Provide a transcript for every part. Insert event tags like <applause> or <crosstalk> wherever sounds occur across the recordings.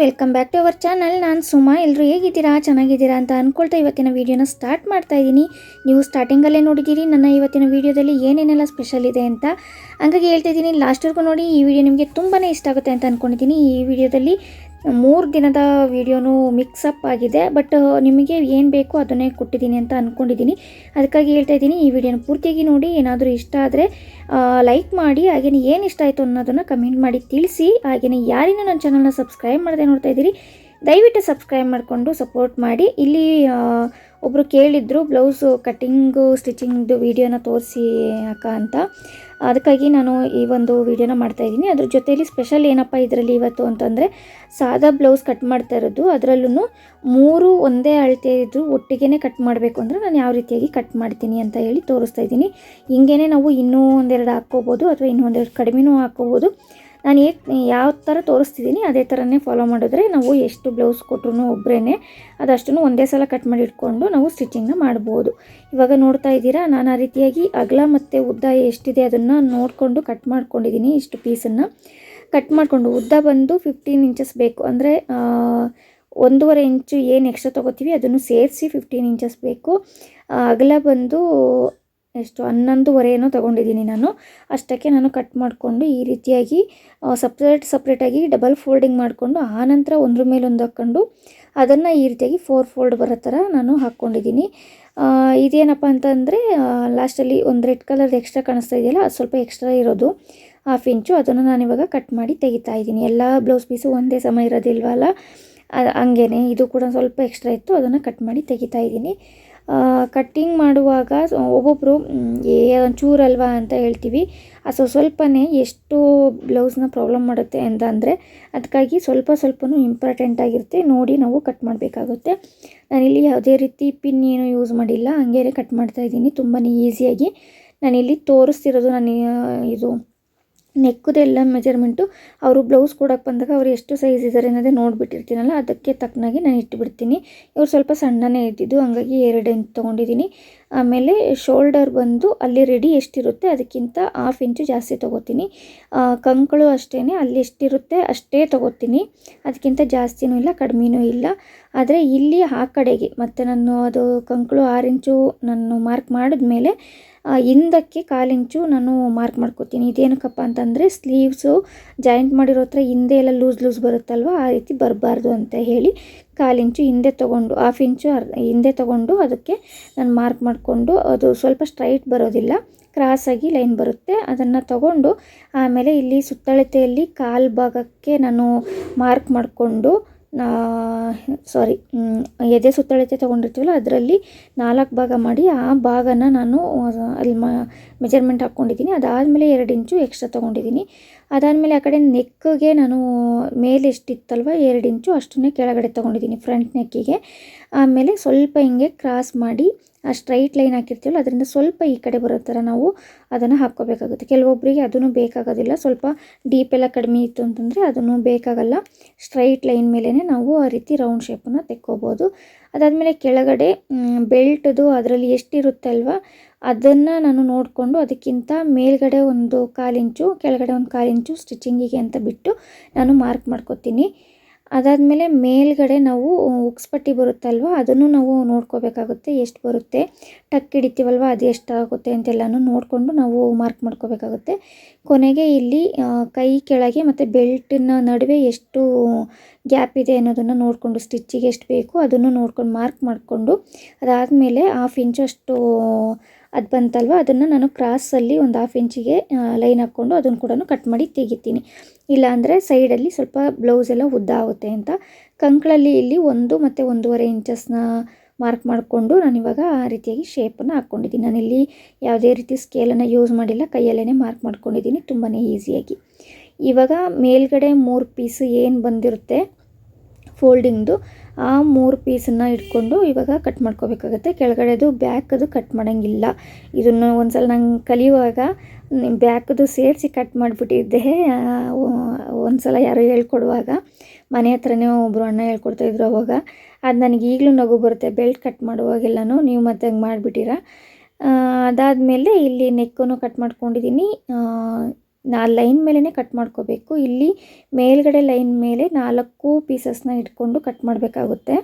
Welcome back to our channel ನಾನು ಸುಮಾ. ಎಲ್ಲರೂ ಹೇಗಿದ್ದೀರಾ? ಚೆನ್ನಾಗಿದ್ದೀರಾ ಅಂತ ಅಂದ್ಕೊಳ್ತಾ ಇವತ್ತಿನ ವೀಡಿಯೋನ ಸ್ಟಾರ್ಟ್ ಮಾಡ್ತಾ ಇದ್ದೀನಿ ನೀವು ಸ್ಟಾರ್ಟಿಂಗಲ್ಲೇ ನೋಡಿದ್ದೀರಿ. ನನ್ನ ಇವತ್ತಿನ ವೀಡಿಯೋದಲ್ಲಿ ಏನೇನೆಲ್ಲ ಸ್ಪೆಷಲ್ ಇದೆ ಅಂತ ಹಂಗಾಗಿ ಹೇಳ್ತಾ ಇದ್ದೀನಿ ಲಾಸ್ಟ್ವರೆಗೂ ನೋಡಿ, ಈ ವಿಡಿಯೋ ನಿಮಗೆ ತುಂಬಾ ಇಷ್ಟ ಆಗುತ್ತೆ ಅಂತ ಅಂದ್ಕೊಂಡಿದ್ದೀನಿ ಈ ವಿಡಿಯೋದಲ್ಲಿ ಮೂರು ದಿನದ ವೀಡಿಯೋನು ಮಿಕ್ಸಪ್ ಆಗಿದೆ ಬಟ್ ನಿಮಗೆ ಏನು ಬೇಕೋ ಅದನ್ನೇ ಕೊಟ್ಟಿದ್ದೀನಿ ಅಂತ ಅಂದ್ಕೊಂಡಿದ್ದೀನಿ ಅದಕ್ಕಾಗಿ ಹೇಳ್ತಾ ಇದ್ದೀನಿ, ಈ ವಿಡಿಯೋನ ಪೂರ್ತಿಯಾಗಿ ನೋಡಿ, ಏನಾದರೂ ಇಷ್ಟ ಆದರೆ ಲೈಕ್ ಮಾಡಿ ಹಾಗೆಯೇ ಏನು ಇಷ್ಟ ಆಯಿತು ಅನ್ನೋದನ್ನು ಕಮೆಂಟ್ ಮಾಡಿ ತಿಳಿಸಿ ಹಾಗೆಯೇ ಯಾರಿನೂ ನನ್ನ ಚಾನಲ್ನ ಸಬ್ಸ್ಕ್ರೈಬ್ ಮಾಡದೆ ನೋಡ್ತಾ ಇದ್ದೀರಿ, ದಯವಿಟ್ಟು ಸಬ್ಸ್ಕ್ರೈಬ್ ಮಾಡಿಕೊಂಡು ಸಪೋರ್ಟ್ ಮಾಡಿ. ಇಲ್ಲಿ ಒಬ್ಬರು ಕೇಳಿದ್ರು ಬ್ಲೌಸು ಕಟ್ಟಿಂಗು ಸ್ಟಿಚಿಂಗ್ದು ವೀಡಿಯೋನ ತೋರಿಸಿ ಅಕ್ಕ ಅಂತ. ಅದಕ್ಕಾಗಿ ನಾನು ಈ ಒಂದು ವೀಡಿಯೋನ ಮಾಡ್ತಾಯಿದ್ದೀನಿ ಅದ್ರ ಜೊತೆಯಲ್ಲಿ ಸ್ಪೆಷಲ್ ಏನಪ್ಪ ಇದರಲ್ಲಿ ಇವತ್ತು ಅಂತಂದರೆ, ಸಾದಾ ಬ್ಲೌಸ್ ಕಟ್ ಮಾಡ್ತಾ ಇರೋದು. ಅದರಲ್ಲೂ ಮೂರು ಒಂದೇ ಅಳತೆ ಇದ್ದರೂ ಒಟ್ಟಿಗೆ ಕಟ್ ಮಾಡಬೇಕು ಅಂದರೆ ನಾನು ಯಾವ ರೀತಿಯಾಗಿ ಕಟ್ ಮಾಡ್ತೀನಿ ಅಂತ ಹೇಳಿ ತೋರಿಸ್ತಾ ಇದ್ದೀನಿ. ಹಿಂಗೇ ನಾವು ಇನ್ನೂ ಒಂದೆರಡು ಹಾಕ್ಕೋಬೋದು ಅಥವಾ ಇನ್ನೂ ಒಂದೆರಡು ಕಡಿಮೆನೂ ಹಾಕ್ಕೋಬೋದು. ನಾನು ಏ ಯಾವ ಥರ ತೋರಿಸ್ತಿದ್ದೀನಿ, ಅದೇ ಥರನೇ ಫಾಲೋ ಮಾಡಿದ್ರೆ ನಾವು ಎಷ್ಟು ಬ್ಲೌಸ್ ಕೊಟ್ರು ಒಬ್ಬರೇ ಅದಷ್ಟು ಒಂದೇ ಸಲ ಕಟ್ ಮಾಡಿ ಇಟ್ಕೊಂಡು ನಾವು ಸ್ಟಿಚಿಂಗ್ನ ಮಾಡ್ಬೋದು. ಇವಾಗ ನೋಡ್ತಾ ಇದ್ದೀರಾ, ನಾನು ಆ ರೀತಿಯಾಗಿ ಅಗಲ ಮತ್ತು ಉದ್ದ ಎಷ್ಟಿದೆ ಅದನ್ನು ನೋಡಿಕೊಂಡು ಕಟ್ ಮಾಡ್ಕೊಂಡಿದ್ದೀನಿ, ಇಷ್ಟು ಪೀಸನ್ನು ಕಟ್ ಮಾಡಿಕೊಂಡು ಉದ್ದ ಬಂದು ಫಿಫ್ಟೀನ್ ಇಂಚಸ್ ಬೇಕು. ಅಂದರೆ ಒಂದೂವರೆ ಇಂಚು ಏನು ಎಕ್ಸ್ಟ್ರಾ ತೊಗೋತೀವಿ ಅದನ್ನು ಸೇರಿಸಿ ಫಿಫ್ಟೀನ್ ಇಂಚಸ್ ಬೇಕು. ಅಗಲ ಬಂದು ಎಷ್ಟು ಏನೋ ತೊಗೊಂಡಿದ್ದೀನಿ ನಾನು. ಅಷ್ಟಕ್ಕೆ ನಾನು ಕಟ್ ಮಾಡಿಕೊಂಡು ಈ ರೀತಿಯಾಗಿ ಸಪ್ರೇಟ್ ಸಪ್ರೇಟಾಗಿ ಡಬಲ್ ಫೋಲ್ಡಿಂಗ್ ಮಾಡಿಕೊಂಡು ಆನಂತರ ಒಂದ್ರ ಮೇಲೆ ಒಂದು ಹಾಕ್ಕೊಂಡು ಅದನ್ನು ಈ ರೀತಿಯಾಗಿ ಫೋರ್ ಫೋಲ್ಡ್ ಬರೋ ಥರ ನಾನು ಹಾಕ್ಕೊಂಡಿದ್ದೀನಿ ಇದೇನಪ್ಪ ಅಂತಂದರೆ ಲಾಸ್ಟಲ್ಲಿ ಒಂದು ರೆಡ್ ಕಲರ್ ಎಕ್ಸ್ಟ್ರಾ ಕಾಣಿಸ್ತಾ ಇದೆಯಲ್ಲ, ಅದು ಸ್ವಲ್ಪ ಎಕ್ಸ್ಟ್ರಾ ಇರೋದು. ಹಾಫ್ ಇಂಚು ಅದನ್ನು ನಾನಿವಾಗ ಕಟ್ ಮಾಡಿ ತೆಗಿತಾ ಇದ್ದೀನಿ ಎಲ್ಲ ಬ್ಲೌಸ್ ಪೀಸು ಒಂದೇ ಸಮ ಇರೋದಿಲ್ವಲ್ಲ ಹಂಗೇ ಇದು ಕೂಡ ಸ್ವಲ್ಪ ಎಕ್ಸ್ಟ್ರಾ ಇತ್ತು, ಅದನ್ನು ಕಟ್ ಮಾಡಿ ತೆಗಿತಾ ಇದ್ದೀನಿ ಕಟ್ಟಿಂಗ್ ಮಾಡುವಾಗ ಒಬ್ಬೊಬ್ಬರು ಏ, ಒಂಚೂರಲ್ವಾ ಅಂತ ಹೇಳ್ತೀವಿ. ಅದು ಸ್ವಲ್ಪನೇ ಎಷ್ಟು ಬ್ಲೌಸ್ನ ಪ್ರಾಬ್ಲಮ್ ಮಾಡುತ್ತೆ ಅಂತ ಅಂದರೆ ಅದಕ್ಕಾಗಿ ಸ್ವಲ್ಪ ಸ್ವಲ್ಪನೂ ಇಂಪಾರ್ಟೆಂಟ್ ಆಗಿರುತ್ತೆ. ನೋಡಿ ನಾವು ಕಟ್ ಮಾಡಬೇಕಾಗುತ್ತೆ. ನಾನಿಲ್ಲಿ ಯಾವುದೇ ರೀತಿ ಪಿನ್ ಏನು ಯೂಸ್ ಮಾಡಿಲ್ಲ. ಹಂಗೇನೆ ಕಟ್ ಮಾಡ್ತಾ ಇದ್ದೀನಿ. ತುಂಬಾ ಈಸಿಯಾಗಿ ನಾನಿಲ್ಲಿ ತೋರಿಸ್ತಿರೋದು ನಾನು ಇದು ನೆಕ್ಕದೆಲ್ಲ ಮೆಜರ್ಮೆಂಟು ಅವರು ಬ್ಲೌಸ್ ಕೊಡೋಕೆ ಬಂದಾಗ ಅವ್ರು ಎಷ್ಟು ಸೈಜ್ ಇದ್ದಾರೆ ಅನ್ನೋದೇ ನೋಡಿಬಿಟ್ಟಿರ್ತೀನಲ್ಲ, ಅದಕ್ಕೆ ತಕ್ಕನಾಗಿ ನಾನು ಇಟ್ಟುಬಿಡ್ತೀನಿ ಇವ್ರು ಸ್ವಲ್ಪ ಸಣ್ಣನೇ ಇದ್ದಿದ್ದು, ಹಂಗಾಗಿ ಎರಡು ಇಂಚ್ ತೊಗೊಂಡಿದ್ದೀನಿ. ಆಮೇಲೆ ಶೋಲ್ಡರ್ ಬಂದು ಅಲ್ಲಿ ರೆಡಿ ಎಷ್ಟಿರುತ್ತೆ ಅದಕ್ಕಿಂತ ಹಾಫ್ ಇಂಚು ಜಾಸ್ತಿ ತೊಗೋತೀನಿ. ಕಂಕಳು ಅಷ್ಟೇ ಅಲ್ಲಿ ಎಷ್ಟಿರುತ್ತೆ ಅಷ್ಟೇ ತೊಗೋತೀನಿ. ಅದಕ್ಕಿಂತ ಜಾಸ್ತಿನೂ ಇಲ್ಲ, ಕಡಿಮೆನೂ ಇಲ್ಲ. ಆದರೆ ಇಲ್ಲಿ ಆ ಕಡೆಗೆ, ಮತ್ತು ನಾನು ಅದು ಕಂಕಳು ಆರು ಇಂಚು ನಾನು ಮಾರ್ಕ್ ಮಾಡಿದ್ಮೇಲೆ ಹಿಂದಕ್ಕೆ ಕಾಲಿಂಚು ನಾನು ಮಾರ್ಕ್ ಮಾಡ್ಕೋತೀನಿ. ಇದೇನಕ್ಕಪ್ಪ ಅಂತಂದರೆ ಸ್ಲೀವ್ಸು ಜಾಯಿಂಟ್ ಮಾಡಿರೋ ಹತ್ರ ಹಿಂದೆ ಎಲ್ಲ ಲೂಸ್ ಲೂಸ್ ಬರುತ್ತಲ್ವ, ಆ ರೀತಿ ಬರಬಾರ್ದು ಅಂತ ಹೇಳಿ ಕಾಲಿಂಚು ಹಿಂದೆ ತೊಗೊಂಡು ಹಾಫ್ ಇಂಚು ಹಿಂದೆ ತೊಗೊಂಡು ಅದಕ್ಕೆ ನಾನು ಮಾರ್ಕ್ ಮಾಡಿಕೊಂಡು ಅದು ಸ್ವಲ್ಪ ಸ್ಟ್ರೈಟ್ ಬರೋದಿಲ್ಲ. ಕ್ರಾಸಾಗಿ ಲೈನ್ ಬರುತ್ತೆ. ಅದನ್ನು ತಗೊಂಡು ಆಮೇಲೆ ಇಲ್ಲಿ ಸುತ್ತಳತೆಯಲ್ಲಿ ಕಾಲು ಭಾಗಕ್ಕೆ ನಾನು ಮಾರ್ಕ್ ಮಾಡಿಕೊಂಡು ಸಾರಿ ಎದೆ ಸುತ್ತಳತೆ ತೊಗೊಂಡಿರ್ತೀವಲ್ಲ ಅದರಲ್ಲಿ ನಾಲ್ಕು ಭಾಗ ಮಾಡಿ ಆ ಭಾಗನ ನಾನು ಅಲ್ಲಿ ಮ ಮೆಜರ್ಮೆಂಟ್ ಹಾಕ್ಕೊಂಡಿದ್ದೀನಿ. ಅದಾದಮೇಲೆ ಎರಡು ಇಂಚು ಎಕ್ಸ್ಟ್ರಾ ತೊಗೊಂಡಿದ್ದೀನಿ. ಅದಾದಮೇಲೆ ಆ ಕಡೆ ನೆಕ್ಗೆ ನಾನು ಮೇಲೆ ಎಷ್ಟಿತ್ತಲ್ವ? ಎರಡು ಇಂಚು ಅಷ್ಟನ್ನೇ ಕೆಳಗಡೆ ತೊಗೊಂಡಿದ್ದೀನಿ ಫ್ರಂಟ್ ನೆಕ್ಕಿಗೆ. ಆಮೇಲೆ ಸ್ವಲ್ಪ ಹಿಂಗೆ ಕ್ರಾಸ್ ಮಾಡಿ, ಆ ಸ್ಟ್ರೈಟ್ ಲೈನ್ ಹಾಕಿರ್ತೀವಲ್ಲ, ಅದರಿಂದ ಸ್ವಲ್ಪ ಈ ಕಡೆ ಬರೋ ಥರ ನಾವು ಅದನ್ನು ಹಾಕ್ಕೋಬೇಕಾಗುತ್ತೆ. ಕೆಲವೊಬ್ಬರಿಗೆ ಅದನ್ನು ಬೇಕಾಗೋದಿಲ್ಲ. ಸ್ವಲ್ಪ ಡೀಪ್ ಎಲ್ಲ ಕಡಿಮೆ ಇತ್ತು ಅಂತಂದರೆ ಅದನ್ನು ಬೇಕಾಗಲ್ಲ. ಸ್ಟ್ರೈಟ್ ಲೈನ್ ಮೇಲೇ ನಾವು ಆ ರೀತಿ ರೌಂಡ್ ಶೇಪನ್ನು ತೆಕ್ಕೋಬೋದು. ಅದಾದಮೇಲೆ ಕೆಳಗಡೆ ಬೆಲ್ಟ್ದು ಅದರಲ್ಲಿ ಎಷ್ಟಿರುತ್ತೆ ಅಲ್ವಾ ಅದನ್ನು ನಾನು ನೋಡಿಕೊಂಡು ಅದಕ್ಕಿಂತ ಮೇಲ್ಗಡೆ ಒಂದು ಕಾಲಿಂಚು, ಕೆಳಗಡೆ ಒಂದು ಕಾಲಿಂಚು ಸ್ಟಿಚಿಂಗಿಗೆ ಅಂತ ಬಿಟ್ಟು ನಾನು ಮಾರ್ಕ್ ಮಾಡ್ಕೊತೀನಿ. ಅದಾದಮೇಲೆ ಮೇಲ್ಗಡೆ ನಾವು ಉಕ್ಸ್ಪಟ್ಟಿ ಬರುತ್ತಲ್ವ, ಅದನ್ನು ನಾವು ನೋಡ್ಕೋಬೇಕಾಗುತ್ತೆ, ಎಷ್ಟು ಬರುತ್ತೆ, ಟಕ್ ಹಿಡಿತೀವಲ್ವ, ಅದು ಎಷ್ಟಾಗುತ್ತೆ ಅಂತೆಲ್ಲನೂ ನೋಡಿಕೊಂಡು ನಾವು ಮಾರ್ಕ್ ಮಾಡ್ಕೋಬೇಕಾಗುತ್ತೆ. ಕೊನೆಗೆ ಇಲ್ಲಿ ಕೈ ಕೆಳಗೆ ಮತ್ತು ಬೆಲ್ಟಿನ ನಡುವೆ ಎಷ್ಟು ಗ್ಯಾಪ್ ಇದೆ ಅನ್ನೋದನ್ನು ನೋಡಿಕೊಂಡು ಸ್ಟಿಚ್ಚಿಗೆ ಎಷ್ಟು ಬೇಕು ಅದನ್ನು ನೋಡ್ಕೊಂಡು ಮಾರ್ಕ್ ಮಾಡಿಕೊಂಡು, ಅದಾದಮೇಲೆ ಹಾಫ್ ಇಂಚಷ್ಟು ಅದು ಬಂತಲ್ವ? ಅದನ್ನು ನಾನು ಕ್ರಾಸಲ್ಲಿ ಒಂದು ಹಾಫ್ ಇಂಚಿಗೆ ಲೈನ್ ಹಾಕ್ಕೊಂಡು ಅದನ್ನು ಕೂಡ ಕಟ್ ಮಾಡಿ ತೆಗಿತೀನಿ. ಇಲ್ಲಾಂದರೆ ಸೈಡಲ್ಲಿ ಸ್ವಲ್ಪ ಬ್ಲೌಸ್ ಎಲ್ಲ ಉದ್ದ ಆಗುತ್ತೆ ಅಂತ. ಕಂಕಳಲ್ಲಿ ಇಲ್ಲಿ ಒಂದು ಮತ್ತು ಒಂದೂವರೆ ಇಂಚಸ್ನ ಮಾರ್ಕ್ ಮಾಡಿಕೊಂಡು ನಾನಿವಾಗ ಆ ರೀತಿಯಾಗಿ ಶೇಪನ್ನು ಹಾಕ್ಕೊಂಡಿದ್ದೀನಿ ನಾನಿಲ್ಲಿ ಯಾವುದೇ ರೀತಿ ಸ್ಕೇಲನ್ನು ಯೂಸ್ ಮಾಡಿಲ್ಲ. ಕೈಯಲ್ಲೇ ಮಾರ್ಕ್ ಮಾಡ್ಕೊಂಡಿದ್ದೀನಿ ತುಂಬಾ ಈಸಿಯಾಗಿ ಇವಾಗ ಮೇಲ್ಗಡೆ ಮೂರು ಪೀಸು ಏನು ಬಂದಿರುತ್ತೆ? ಫೋಲ್ಡಿಂಗ್ದು ಆ ಮೂರು ಪೀಸನ್ನು ಇಟ್ಕೊಂಡು ಇವಾಗ ಕಟ್ ಮಾಡ್ಕೋಬೇಕಾಗತ್ತೆ. ಕೆಳಗಡೆದು ಬ್ಯಾಕದು ಕಟ್ ಮಾಡೋಂಗಿಲ್ಲ. ಇದನ್ನು ಒಂದು ಸಲ ನಂಗೆ ಕಲಿಯುವಾಗ ಬ್ಯಾಕದು ಸೇರಿಸಿ ಕಟ್ ಮಾಡಿಬಿಟ್ಟಿದ್ದೆ. ಒಂದು ಸಲ ಯಾರೋ ಹೇಳ್ಕೊಡುವಾಗ, ಮನೆ ಹತ್ರನೇ ಒಬ್ಬರು ಅಣ್ಣ ಹೇಳ್ಕೊಡ್ತಾಯಿದ್ರು ಅವಾಗ, ಅದು ನನಗೆ ಈಗಲೂ ನಗು ಬರುತ್ತೆ. ಬೆಲ್ಟ್ ಕಟ್ ಮಾಡುವಾಗೆಲ್ಲನೂ ನೀವು ಮತ್ತೆ ಹಂಗೆ ಮಾಡಿಬಿಟ್ಟಿರ ಅದಾದಮೇಲೆ ಇಲ್ಲಿ ನೆಕ್ಕನ್ನು ಕಟ್ ಮಾಡ್ಕೊಂಡಿದ್ದೀನಿ ನಾ ಲೈನ್ ಮೇಲೇ ಕಟ್ ಮಾಡ್ಕೋಬೇಕು. ಇಲ್ಲಿ ಮೇಲ್ಗಡೆ ಲೈನ್ ಮೇಲೆ ನಾಲ್ಕು ಪೀಸಸ್ನ ಇಟ್ಕೊಂಡು ಕಟ್ ಮಾಡಬೇಕಾಗುತ್ತೆ.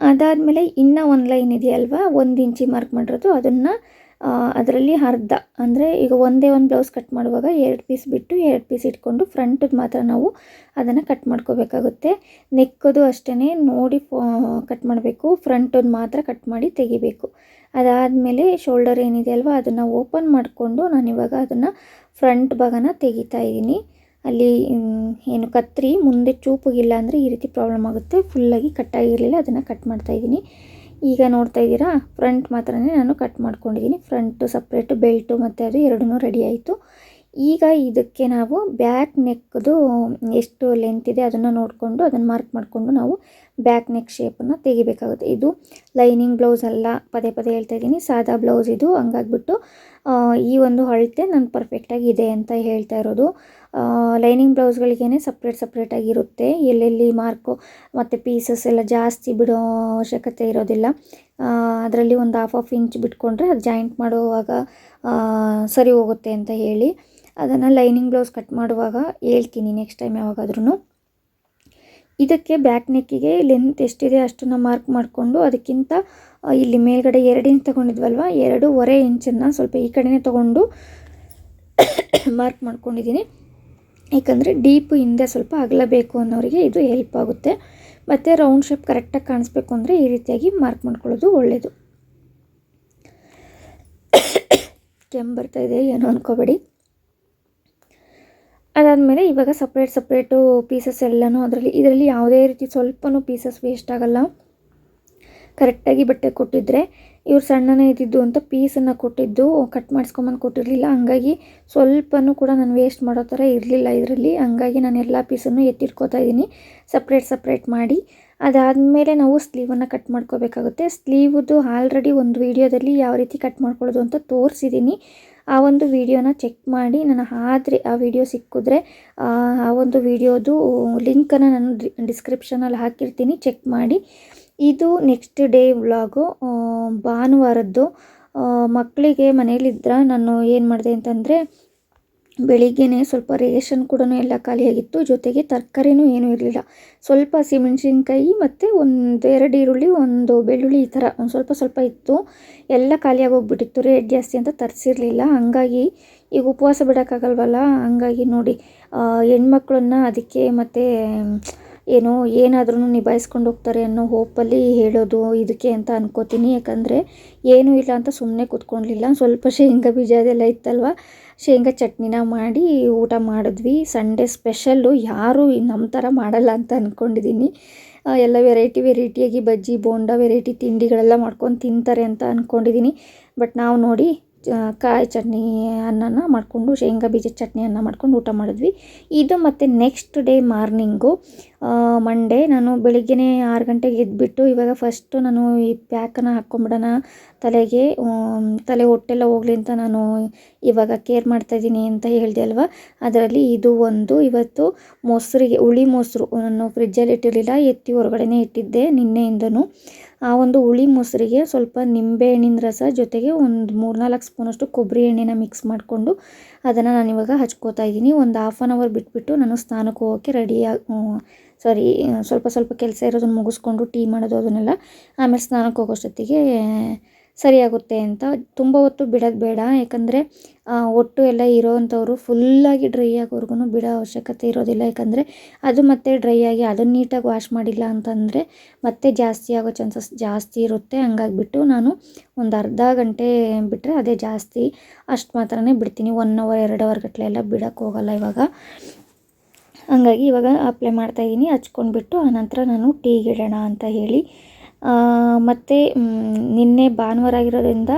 ಅದಾದಮೇಲೆ ಇನ್ನೂ ಒಂದು ಲೈನ್ ಇದೆಯಲ್ವ? ಒಂದು ಇಂಚಿ ಮಾರ್ಕ್ ಮಾಡಿರೋದು. ಅದನ್ನು ಅದರಲ್ಲಿ ಅರ್ಧ. ಅಂದರೆ ಈಗ ಒಂದೇ ಒಂದು ಬ್ಲೌಸ್ ಕಟ್ ಮಾಡುವಾಗ ಎರಡು ಪೀಸ್ ಬಿಟ್ಟು ಎರಡು ಪೀಸ್ ಇಟ್ಕೊಂಡು ಫ್ರಂಟದ್ದು ಮಾತ್ರ ನಾವು ಅದನ್ನು ಕಟ್ ಮಾಡ್ಕೋಬೇಕಾಗುತ್ತೆ. ನೆಕ್ಕದು ಅಷ್ಟೇ ನೋಡಿ ಕಟ್ ಮಾಡಬೇಕು. ಫ್ರಂಟದ್ದು ಮಾತ್ರ ಕಟ್ ಮಾಡಿ ತೆಗಿಬೇಕು. ಅದಾದಮೇಲೆ ಶೋಲ್ಡರ್ ಏನಿದೆ ಅಲ್ವಾ, ಅದನ್ನು ಓಪನ್ ಮಾಡಿಕೊಂಡು ನಾನಿವಾಗ ಅದನ್ನು ಫ್ರಂಟ್ ಭಾಗನ ತೆಗಿತಾ ಇದ್ದೀನಿ. ಅಲ್ಲಿ ಏನು ಕತ್ತರಿ ಮುಂದೆ ಚೂಪುಗಿಲ್ಲ ಅಂದರೆ ಈ ರೀತಿ ಪ್ರಾಬ್ಲಮ್ ಆಗುತ್ತೆ. ಫುಲ್ಲಾಗಿ ಕಟ್ಟಾಗಿರಲಿಲ್ಲ ಅದನ್ನು ಕಟ್ ಮಾಡ್ತಾ ಇದ್ದೀನಿ. ಈಗ ನೋಡ್ತಾ ಇದ್ದೀರಾ? ಫ್ರಂಟ್ ಮಾತ್ರ ನಾನು ಕಟ್ ಮಾಡ್ಕೊಂಡಿದ್ದೀನಿ. ಫ್ರಂಟು ಸಪ್ರೇಟು ಬೆಲ್ಟು ಮತ್ತು ಅದು ಎರಡೂ ರೆಡಿ ಆಯಿತು. ಈಗ ಇದಕ್ಕೆ ನಾವು ಬ್ಯಾಕ್ ನೆಕ್ದು ಎಷ್ಟು ಲೆಂತ್ ಇದೆ ಅದನ್ನು ನೋಡಿಕೊಂಡು ಅದನ್ನು ಮಾರ್ಕ್ ಮಾಡಿಕೊಂಡು ನಾವು ಬ್ಯಾಕ್ ನೆಕ್ ಶೇಪನ್ನು ತೆಗಿಬೇಕಾಗುತ್ತೆ. ಇದು ಲೈನಿಂಗ್ ಬ್ಲೌಸ್ ಅಲ್ಲ, ಪದೇ ಪದೇ ಹೇಳ್ತಾ ಇದ್ದೀನಿ. ಸಾದಾ ಬ್ಲೌಸ್ ಇದು. ಹಂಗಾಗ್ಬಿಟ್ಟು ಈ ಒಂದು ಅಳತೆ ನಾನು ಪರ್ಫೆಕ್ಟಾಗಿ ಇದೆ ಅಂತ ಹೇಳ್ತಾ ಇರೋದು. ಲೈನಿಂಗ್ ಬ್ಲೌಸ್ಗಳಿಗೇ ಸಪ್ರೇಟ್ ಸಪ್ರೇಟಾಗಿರುತ್ತೆ ಎಲ್ಲೆಲ್ಲಿ ಮಾರ್ಕು ಮತ್ತು ಪೀಸಸ್ ಎಲ್ಲ ಜಾಸ್ತಿ ಬಿಡೋ ಅವಶ್ಯಕತೆ ಇರೋದಿಲ್ಲ. ಅದರಲ್ಲಿ ಒಂದು ಹಾಫ್ ಆಫ್ ಇಂಚ್ ಬಿಟ್ಕೊಂಡ್ರೆ ಅದು ಜಾಯಿಂಟ್ ಮಾಡುವಾಗ ಸರಿ ಹೋಗುತ್ತೆ ಅಂತ ಹೇಳಿ. ಅದನ್ನು ಲೈನಿಂಗ್ ಬ್ಲೌಸ್ ಕಟ್ ಮಾಡುವಾಗ ಹೇಳ್ತೀನಿ ನೆಕ್ಸ್ಟ್ ಟೈಮ್ ಯಾವಾಗಾದ್ರೂ ಇದಕ್ಕೆ ಬ್ಯಾಕ್ ನೆಕ್ಕಿಗೆ ಲೆಂತ್ ಎಷ್ಟಿದೆ ಅಷ್ಟನ್ನು ಮಾರ್ಕ್ ಮಾಡಿಕೊಂಡು ಅದಕ್ಕಿಂತ ಇಲ್ಲಿ ಮೇಲ್ಗಡೆ ಎರಡು ಇಂಚ್ ತೊಗೊಂಡಿದ್ವಲ್ವ, ಎರಡೂವರೆ ಇಂಚನ್ನು ಸ್ವಲ್ಪ ಈ ಕಡೆನೇ ತೊಗೊಂಡು ಮಾರ್ಕ್ <coughs> ಮಾಡ್ಕೊಂಡಿದ್ದೀನಿ. ಯಾಕಂದರೆ ಡೀಪ್ ಹಿಂದೆ ಸ್ವಲ್ಪ ಅಗಲಬೇಕು ಅನ್ನೋರಿಗೆ ಇದು ಹೆಲ್ಪ್ ಆಗುತ್ತೆ. ಮತ್ತು ರೌಂಡ್ ಶೇಪ್ ಕರೆಕ್ಟಾಗಿ ಕಾಣಿಸ್ಬೇಕು ಅಂದರೆ ಈ ರೀತಿಯಾಗಿ ಮಾರ್ಕ್ ಮಾಡ್ಕೊಳ್ಳೋದು ಒಳ್ಳೆಯದು ಕೆಮ್ಮು ಇದೆ, ಏನೋ ಅನ್ಕೋಬೇಡಿ. ಅದಾದಮೇಲೆ ಇವಾಗ ಸಪ್ರೇಟ್ ಸಪ್ರೇಟು ಪೀಸಸ್ ಎಲ್ಲನೂ ಅದರಲ್ಲಿ, ಇದರಲ್ಲಿ ಯಾವುದೇ ರೀತಿ ಸ್ವಲ್ಪನೂ ಪೀಸಸ್ ವೇಸ್ಟ್ ಆಗಲ್ಲ. ಕರೆಕ್ಟಾಗಿ ಬಟ್ಟೆ ಕೊಟ್ಟಿದ್ದರೆ ಇವ್ರು ಸಣ್ಣನೇ ಇದ್ದಿದ್ದು ಅಂತ ಪೀಸನ್ನು ಕೊಟ್ಟಿದ್ದು ಕಟ್ ಮಾಡಿಸ್ಕೊಂಬಂದು ಕೊಟ್ಟಿರಲಿಲ್ಲ. ಹಂಗಾಗಿ ಸ್ವಲ್ಪನೂ ಕೂಡ ನಾನು ವೇಸ್ಟ್ ಮಾಡೋ ಥರ ಇರಲಿಲ್ಲ ಇದರಲ್ಲಿ. ಹಂಗಾಗಿ ನಾನು ಎಲ್ಲ ಪೀಸನ್ನು ಎತ್ತಿಟ್ಕೋತಾ ಇದ್ದೀನಿ. ಸಪ್ರೇಟ್ ಸಪ್ರೇಟ್ ಮಾಡಿ. ಅದಾದಮೇಲೆ ನಾವು ಸ್ಲೀವನ್ನು ಕಟ್ ಮಾಡ್ಕೋಬೇಕಾಗುತ್ತೆ. ಸ್ಲೀವ್ದು ಆಲ್ರೆಡಿ ಒಂದು ವೀಡಿಯೋದಲ್ಲಿ ಯಾವ ರೀತಿ ಕಟ್ ಮಾಡ್ಕೊಳ್ಳೋದು ಅಂತ ತೋರಿಸಿದ್ದೀನಿ. ಆ ಒಂದು ವಿಡಿಯೋನ ಚೆಕ್ ಮಾಡಿ. ನಾನು ಆದರೆ ಆ ವಿಡಿಯೋ ಸಿಕ್ಕಿದ್ರೆ, ಆ ಒಂದು ವಿಡಿಯೋದು ಲಿಂಕನ್ನು ನಾನು ಡಿಸ್ಕ್ರಿಪ್ಷನಲ್ಲಿ ಹಾಕಿರ್ತೀನಿ. ಚೆಕ್ ಮಾಡಿ. ಇದು ನೆಕ್ಸ್ಟ್ ಡೇ ವ್ಲಾಗು ಭಾನುವಾರದ್ದು. ಮಕ್ಕಳಿಗೆ ಮನೇಲಿದ್ದ ನಾನು ಏನು ಮಾಡಿದೆ ಅಂತಂದರೆ, ಬೆಳಿಗ್ಗೆನೇ ಸ್ವಲ್ಪ ರೇಷನ್ ಕೂಡ ಎಲ್ಲ ಖಾಲಿಯಾಗಿತ್ತು. ಜೊತೆಗೆ ತರಕಾರಿನೂ ಏನೂ ಇರಲಿಲ್ಲ. ಸ್ವಲ್ಪ ಹಸಿಮೆಣಸಿನ್ಕಾಯಿ ಮತ್ತು ಒಂದು ಎರಡು ಈರುಳ್ಳಿ, ಒಂದು ಬೆಳ್ಳುಳ್ಳಿ ಈ ಥರ ಒಂದು ಸ್ವಲ್ಪ ಸ್ವಲ್ಪ ಇತ್ತು. ಎಲ್ಲ ಖಾಲಿಯಾಗಿ ಹೋಗ್ಬಿಟ್ಟಿತ್ತು ರೇಟ್ ಜಾಸ್ತಿ ಅಂತ ತರಿಸಿರಲಿಲ್ಲ. ಹಂಗಾಗಿ ಈಗ ಉಪವಾಸ ಬಿಡೋಕ್ಕಾಗಲ್ವಲ್ಲ? ಹಂಗಾಗಿ ನೋಡಿ ಹೆಣ್ಮಕ್ಳನ್ನ ಅದಕ್ಕೆ ಮತ್ತು ಏನು ಏನಾದ್ರೂ ನಿಭಾಯಿಸ್ಕೊಂಡು ಹೋಗ್ತಾರೆ ಅನ್ನೋ ಹೋಪಲ್ಲಿ ಹೇಳೋದು ಇದಕ್ಕೆ ಅಂತ ಅನ್ಕೋತೀನಿ. ಯಾಕಂದರೆ ಏನೂ ಇಲ್ಲ ಅಂತ ಸುಮ್ಮನೆ ಕೂತ್ಕೊಳ್ಲಿಲ್ಲ ಸ್ವಲ್ಪ ಶೇಂಗಾ ಬೀಜ ಅದೆಲ್ಲ ಇತ್ತಲ್ವ? ಶೇಂಗಾ ಚಟ್ನಿನ ಮಾಡಿ ಊಟ ಮಾಡಿದ್ವಿ. ಸಂಡೇ ಸ್ಪೆಷಲ್ಲು ಯಾರೂ ನಮ್ಮ ಥರ ಮಾಡಲ್ಲ ಅಂತ ಅಂದ್ಕೊಂಡಿದ್ದೀನಿ ಎಲ್ಲ ವೆರೈಟಿ ವೆರೈಟಿಯಾಗಿ ಬಜ್ಜಿ, ಬೋಂಡ ವೆರೈಟಿ ತಿಂಡಿಗಳೆಲ್ಲ ಮಾಡ್ಕೊಂಡು ತಿಂತಾರೆ ಅಂತ ಅಂದ್ಕೊಂಡಿದ್ದೀನಿ ಬಟ್ ನಾವು ನೋಡಿ ಕಾಯಿ ಚಟ್ನಿ ಅನ್ನನ ಮಾಡಿಕೊಂಡು, ಶೇಂಗಾ ಬೀಜ ಚಟ್ನಿ ಅನ್ನ ಮಾಡ್ಕೊಂಡು ಊಟ ಮಾಡಿದ್ವಿ. ಇದು ಮತ್ತು ನೆಕ್ಸ್ಟ್ ಡೇ ಮಾರ್ನಿಂಗು ಮಂಡೇ ನಾನು ಬೆಳಿಗ್ಗೆನೇ ಆರು ಗಂಟೆಗೆ ಎದ್ದುಬಿಟ್ಟು ಇವಾಗ ಫಸ್ಟು ನಾನು ಈ ಪ್ಯಾಕನ್ನು ಹಾಕ್ಕೊಂಬಿಡೋಣ ತಲೆಗೆ ತಲೆ ಹೊಟ್ಟೆಲ್ಲ ಹೋಗ್ಲಿ ಅಂತ ನಾನು ಇವಾಗ ಕೇರ್ ಮಾಡ್ತಾಯಿದ್ದೀನಿ ಅಂತ ಹೇಳಿದೆ ಅಲ್ವಾ? ಅದರಲ್ಲಿ ಇದು ಒಂದು, ಇವತ್ತು ಮೊಸರಿಗೆ, ಹುಳಿ ಮೊಸರು ನಾನು ಫ್ರಿಜ್ಜಲ್ಲಿ ಇಟ್ಟಿರಲಿಲ್ಲ, ಎತ್ತಿ ಹೊರಗಡೆನೇ ಇಟ್ಟಿದ್ದೆ ನಿನ್ನೆಯಿಂದನೂ. ಆ ಒಂದು ಹುಳಿ ಮೊಸರಿಗೆ ಸ್ವಲ್ಪ ನಿಂಬೆಹಣ್ಣಿನ ರಸ ಜೊತೆಗೆ ಒಂದು ಮೂರ್ನಾಲ್ಕು ಸ್ಪೂನಷ್ಟು ಕೊಬ್ಬರಿ ಎಣ್ಣೆನ ಮಿಕ್ಸ್ ಮಾಡಿಕೊಂಡು ಅದನ್ನು ನಾನು ಇವಾಗ ಹಚ್ಕೋತಾ ಇದ್ದೀನಿ. ಒಂದು ಹಾಫ್ ಆನ್ ಅವರ್ ಬಿಟ್ಬಿಟ್ಟು ನಾನು ಸ್ನಾನಕ್ಕೆ ಹೋಗೋಕ್ಕೆ ರೆಡಿಯಾಗಿ ಸಾರಿ ಸ್ವಲ್ಪ ಸ್ವಲ್ಪ ಕೆಲಸ ಇರೋದನ್ನು ಮುಗಿಸ್ಕೊಂಡು ಟೀ ಮಾಡೋದು ಅದನ್ನೆಲ್ಲ, ಆಮೇಲೆ ಸ್ನಾನಕ್ಕೆ ಹೋಗೋಷ್ಟೊತ್ತಿಗೆ ಸರಿಯಾಗುತ್ತೆ ಅಂತ. ತುಂಬ ಹೊತ್ತು ಬಿಡೋದು ಬೇಡ. ಯಾಕಂದರೆ ಒಟ್ಟು ಎಲ್ಲ ಇರೋವಂಥವ್ರು ಫುಲ್ಲಾಗಿ ಡ್ರೈ ಆಗೋವರೆಗೂ ಬಿಡೋ ಅವಶ್ಯಕತೆ ಇರೋದಿಲ್ಲ. ಯಾಕಂದರೆ, ಅದು ಮತ್ತೆ ಡ್ರೈ ಆಗಿ ಅದನ್ನು ನೀಟಾಗಿ ವಾಶ್ ಮಾಡಿಲ್ಲ ಅಂತಂದರೆ ಮತ್ತೆ ಜಾಸ್ತಿ ಆಗೋ ಚಾನ್ಸಸ್ ಜಾಸ್ತಿ ಇರುತ್ತೆ. ಹಂಗಾಗ್ಬಿಟ್ಟು ನಾನು ಒಂದು ಅರ್ಧ ಗಂಟೆ ಬಿಟ್ಟರೆ ಅದೇ ಜಾಸ್ತಿ ಅಷ್ಟು ಮಾತ್ರನೇ ಬಿಡ್ತೀನಿ. ಒನ್ ಅವರ್ ಎರಡು ಅವರ್ ಗಟ್ಟಲೆ ಎಲ್ಲ ಬಿಡೋಕ್ಕೆ ಹೋಗಲ್ಲ ಇವಾಗ. ಹಂಗಾಗಿ ಇವಾಗ ಅಪ್ಲೈ ಮಾಡ್ತಾಯಿದ್ದೀನಿ ಹಚ್ಕೊಂಡ್ಬಿಟ್ಟು ಆನಂತರ ನಾನು ಟೀಗೆ ಇಡೋಣ ಅಂತ ಹೇಳಿ. ಮತ್ತು ನಿನ್ನೆ ಭಾನುವಾರ ಆಗಿರೋದ್ರಿಂದ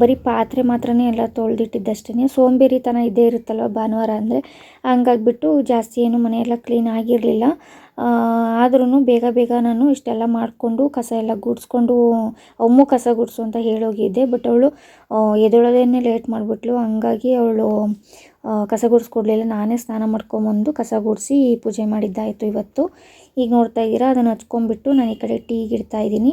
ಬರೀ ಪಾತ್ರೆ ಮಾತ್ರನೇ ಎಲ್ಲ ತೊಳೆದಿಟ್ಟಿದ್ದಷ್ಟೇ ಸೋಂಬೇರಿತನ ಇದ್ದೇ ಇರುತ್ತಲ್ವ ಭಾನುವಾರ ಅಂದರೆ? ಹಂಗಾಗ್ಬಿಟ್ಟು ಜಾಸ್ತಿ ಏನು ಮನೆಯೆಲ್ಲ ಕ್ಲೀನ್ ಆಗಿರಲಿಲ್ಲ. ಆದ್ರೂ ಬೇಗ ಬೇಗ ನಾನು ಇಷ್ಟೆಲ್ಲ ಮಾಡಿಕೊಂಡು ಕಸ ಎಲ್ಲ ಗುಡಿಸ್ಕೊಂಡು ಅಮ್ಮು ಕಸ ಗುಡಿಸು ಅಂತ ಹೇಳೋಗಿದ್ದೆ. ಬಟ್ ಅವಳು ಎದ್ದೇಳೋದೇನೆ ಲೇಟ್ ಮಾಡಿಬಿಟ್ಲು. ಹಂಗಾಗಿ ಅವಳು ಕಸ ಗುಡಿಸ್ಕೊಡ್ಲಿಲ್ಲ. ನಾನೇ ಸ್ನಾನ ಮಾಡ್ಕೊಂಬಂದು ಕಸ ಗುಡಿಸಿ ಪೂಜೆ ಮಾಡಿದ್ದಾಯಿತು ಇವತ್ತು. ಈಗ ನೋಡ್ತಾ ಇದ್ದೀರಾ? ಅದನ್ನು ಹಚ್ಕೊಂಡ್ಬಿಟ್ಟು ನಾನು ಈ ಕಡೆ ಟೀಗೆ ಗಿಡ್ತಾ ಇದ್ದೀನಿ.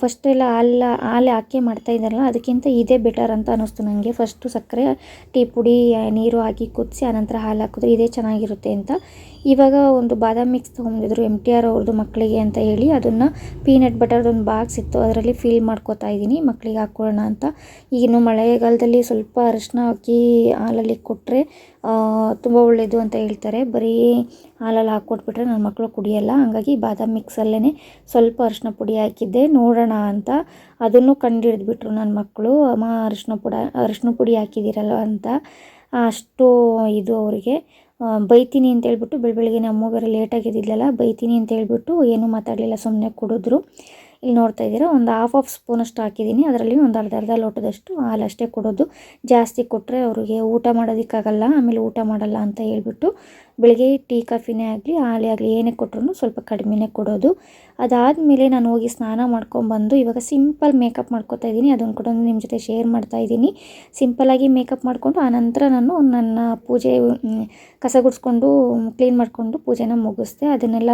ಫಸ್ಟ್ ಎಲ್ಲ ಹಾಲು ಹಾಲು ಹಾಕಿ ಮಾಡ್ತಾ ಇದ್ದಾರಲ್ಲ ಮಾಡೋದಕ್ಕಿಂತ ಇದೇ ಬೆಟರ್ ಅಂತ ಅನ್ನಿಸ್ತು ನನಗೆ ಫಸ್ಟು ಸಕ್ಕರೆ, ಟೀ ಪುಡಿ, ನೀರು ಹಾಕಿ ಕುದಿಸಿ, ಆನಂತರ ಹಾಲು ಹಾಕಿದ್ರೆ ಇದೇ ಚೆನ್ನಾಗಿರುತ್ತೆ ಅಂತ ಇವಾಗ ಒಂದು ಬಾದಾಮಿ ಮಿಕ್ಸ್ ತೊಗೊಂಡಿದ್ರು ಎಂ ಟಿ ಆರ್ ಅವ್ರದ್ದು ಮಕ್ಕಳಿಗೆ ಅಂತ ಹೇಳಿ ಅದನ್ನು ಪೀನಟ್ ಬಟರ್ದು ಒಂದು ಬಾಕ್ಸ್ ಇತ್ತು, ಅದರಲ್ಲಿ ಫಿಲ್ ಮಾಡ್ಕೋತಾ ಇದ್ದೀನಿ ಮಕ್ಕಳಿಗೆ ಹಾಕ್ಕೊಳ್ಳೋಣ ಅಂತ. ಈಗಿನ್ನು ಮಳೆಗಾಲದಲ್ಲಿ ಸ್ವಲ್ಪ ಅರಿಶಿನ ಹಾಕಿ ಹಾಲಲ್ಲಿ ಕೊಟ್ಟರೆ ತುಂಬ ಒಳ್ಳೆಯದು ಅಂತ ಹೇಳ್ತಾರೆ. ಬರೀ ಹಾಲಲ್ಲಿ ಹಾಕ್ಕೊಟ್ಬಿಟ್ರೆ ನನ್ನ ಮಕ್ಕಳು ಕುಡಿಯಲ್ಲ, ಹಾಗಾಗಿ ಬಾದಾಮಿ ಮಿಕ್ಸಲ್ಲೇ ಸ್ವಲ್ಪ ಅರಿಶಿನ ಪುಡಿ ಹಾಕಿದ್ದೆ, ನೋಡೋಣ ಅಂತ. ಅದನ್ನು ಕಂಡು ಹಿಡಿದ್ಬಿಟ್ರು ನನ್ನ ಮಕ್ಕಳು ಅಮ್ಮ ಅರಿಶಿನ ಪುಡ ಅರಿಶಿನ ಪುಡಿ ಹಾಕಿದ್ದೀರಲ್ಲ ಅಂತ. ಅಷ್ಟು ಇದು ಅವರಿಗೆ. ಬೈತೀನಿ ಅಂತ ಹೇಳ್ಬಿಟ್ಟು ಬೆಳ ಬೆಳಗ್ಗೆ ನಮ್ಮ ಬೇರೆ ಲೇಟಾಗಿ ಬೈತೀನಿ ಅಂತ ಹೇಳ್ಬಿಟ್ಟು ಏನೂ ಮಾತಾಡಲಿಲ್ಲ ಸುಮ್ಮನೆ ಕುಡಿದ್ರು. ಇಲ್ಲಿ ನೋಡ್ತಾ ಇದ್ದೀರಾ, ಒಂದು ಹಾಫ್ ಆಫ್ ಸ್ಪೂನಷ್ಟು ಹಾಕಿದ್ದೀನಿ. ಅದರಲ್ಲಿ ಒಂದು ಅರ್ಧ ಅರ್ಧ ಲೋಟದಷ್ಟು ಹಾಲು ಅಷ್ಟೇ ಕೊಡೋದು. ಜಾಸ್ತಿ ಕೊಟ್ಟರೆ ಅವರಿಗೆ ಊಟ ಮಾಡೋದಕ್ಕಾಗಲ್ಲ, ಆಮೇಲೆ ಊಟ ಮಾಡಲ್ಲ ಅಂತ ಹೇಳ್ಬಿಟ್ಟು ಬೆಳಗ್ಗೆ ಟೀ, ಕಾಫಿನೇ ಆಗಲಿ ಹಾಲೇ ಆಗಲಿ, ಏನೇ ಕೊಟ್ಟರು ಸ್ವಲ್ಪ ಕಡಿಮೆನೇ ಕೊಡೋದು. ಅದಾದಮೇಲೆ ನಾನು ಹೋಗಿ ಸ್ನಾನ ಮಾಡ್ಕೊಂಬಂದು ಇವಾಗ ಸಿಂಪಲ್ ಮೇಕಪ್ ಮಾಡ್ಕೊತಾ ಇದ್ದೀನಿ. ಅದನ್ನು ಕೂಡ ನಿಮ್ಮ ಜೊತೆ ಶೇರ್ ಮಾಡ್ತಾ ಇದ್ದೀನಿ. ಸಿಂಪಲಾಗಿ ಮೇಕಪ್ ಮಾಡಿಕೊಂಡು ಆನಂತರ ನಾನು ನನ್ನ ಪೂಜೆ ಕಸ ಗುಡಿಸ್ಕೊಂಡು ಕ್ಲೀನ್ ಮಾಡಿಕೊಂಡು ಪೂಜೆನ ಮುಗಿಸ್ದೆ. ಅದನ್ನೆಲ್ಲ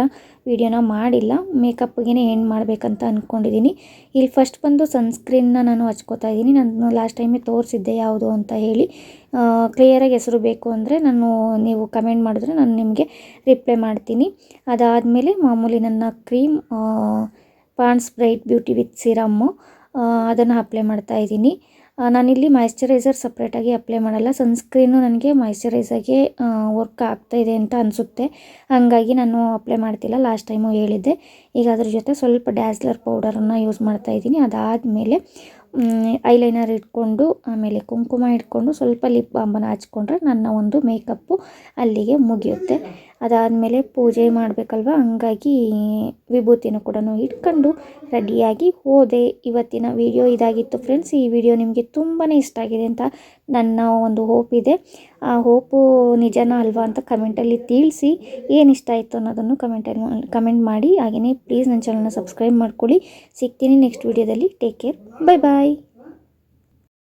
ವೀಡಿಯೋನ ಮಾಡಿಲ್ಲ. ಮೇಕಪ್ಗೆ ಏನು ಮಾಡಬೇಕಂತ ಅಂದ್ಕೊಂಡಿದ್ದೀನಿ ಇಲ್ಲಿ ಫಸ್ಟ್ ಬಂದು ಸನ್ಸ್ಕ್ರೀನ್ನ ನಾನು ಹಚ್ಕೋತಾ ಇದ್ದೀನಿ. ನಾನು ಲಾಸ್ಟ್ ಟೈಮೇ ತೋರಿಸಿದ್ದೆ ಯಾವುದು ಅಂತ ಹೇಳಿ. ಕ್ಲಿಯರಾಗಿ ಹೆಸರು ಬೇಕು ಅಂದರೆ ನಾನು ನೀವು ಕಮೆಂಟ್ ಮಾಡಿದ್ರೆ ನಾನು ನಿಮಗೆ ರಿಪ್ಲೈ ಮಾಡ್ತೀನಿ. ಅದಾದಮೇಲೆ ಮಾಮೂಲಿ ನನ್ನ cream Ponds bright beauty with serum ಅದನ್ನು ಅಪ್ಲೈ ಮಾಡ್ತಾ ಇದ್ದೀನಿ. ನಾನಿಲ್ಲಿ ಮಾಯಿಶ್ಚರೈಸರ್ ಸಪ್ರೇಟಾಗಿ ಅಪ್ಲೈ ಮಾಡಲ್ಲ. ಸನ್ಸ್ಕ್ರೀನು ನನಗೆ ಮಾಯ್ಶ್ಚರೈಸರ್ಗೆ ವರ್ಕ್ ಆಗ್ತಾ ಇದೆ ಅಂತ ಅನಿಸುತ್ತೆ. ಹಾಗಾಗಿ ನಾನು ಅಪ್ಲೈ ಮಾಡ್ತಿಲ್ಲ. ಲಾಸ್ಟ್ ಟೈಮು ಹೇಳಿದ್ದೆ. ಈಗ ಅದ್ರ ಜೊತೆ ಸ್ವಲ್ಪ ಡ್ಯಾಸ್ಲರ್ ಪೌಡರನ್ನು ಯೂಸ್ ಮಾಡ್ತಾ ಇದ್ದೀನಿ. ಅದಾದಮೇಲೆ ಐಲೈನರ್ ಇಟ್ಕೊಂಡು ಆಮೇಲೆ ಕುಂಕುಮ ಇಟ್ಕೊಂಡು ಸ್ವಲ್ಪ ಲಿಪ್ ಬಾಂಬನ್ನು ಹಚ್ಕೊಂಡ್ರೆ ನನ್ನ ಒಂದು ಮೇಕಪ್ಪು ಅಲ್ಲಿಗೆ ಮುಗಿಯುತ್ತೆ. ಅದಾದಮೇಲೆ ಪೂಜೆ ಮಾಡಬೇಕಲ್ವ? ಹಂಗಾಗಿ ವಿಭೂತಿನೂ ಕೂಡ ಇಟ್ಕೊಂಡು ರೆಡಿಯಾಗಿ ಹೋದೆ. ಇವತ್ತಿನ ವಿಡಿಯೋ ಇದಾಗಿತ್ತು ಫ್ರೆಂಡ್ಸ್. ಈ ವಿಡಿಯೋ ನಿಮಗೆ ತುಂಬಾ ಇಷ್ಟ ಆಗಿದೆ ಅಂತ ನನ್ನ ಒಂದು ಹೋಪ್ ಇದೆ. ಆ ಹೋಪು ನಿಜನಾ ಅಲ್ವಾ ಅಂತ ಕಮೆಂಟಲ್ಲಿ ತಿಳಿಸಿ. ಏನು ಇಷ್ಟ ಆಯಿತು ಅನ್ನೋದನ್ನು ಕಮೆಂಟಲ್ಲಿ ಕಮೆಂಟ್ ಮಾಡಿ. ಹಾಗೆಯೇ ಪ್ಲೀಸ್ ನನ್ನ ಚಾನಲ್ನ ಸಬ್ಸ್ಕ್ರೈಬ್ ಮಾಡ್ಕೊಳ್ಳಿ. ಸಿಗ್ತೀನಿ ನೆಕ್ಸ್ಟ್ ವಿಡಿಯೋದಲ್ಲಿ ಟೇಕ್ ಕೇರ್ ಬೈ ಬಾಯ್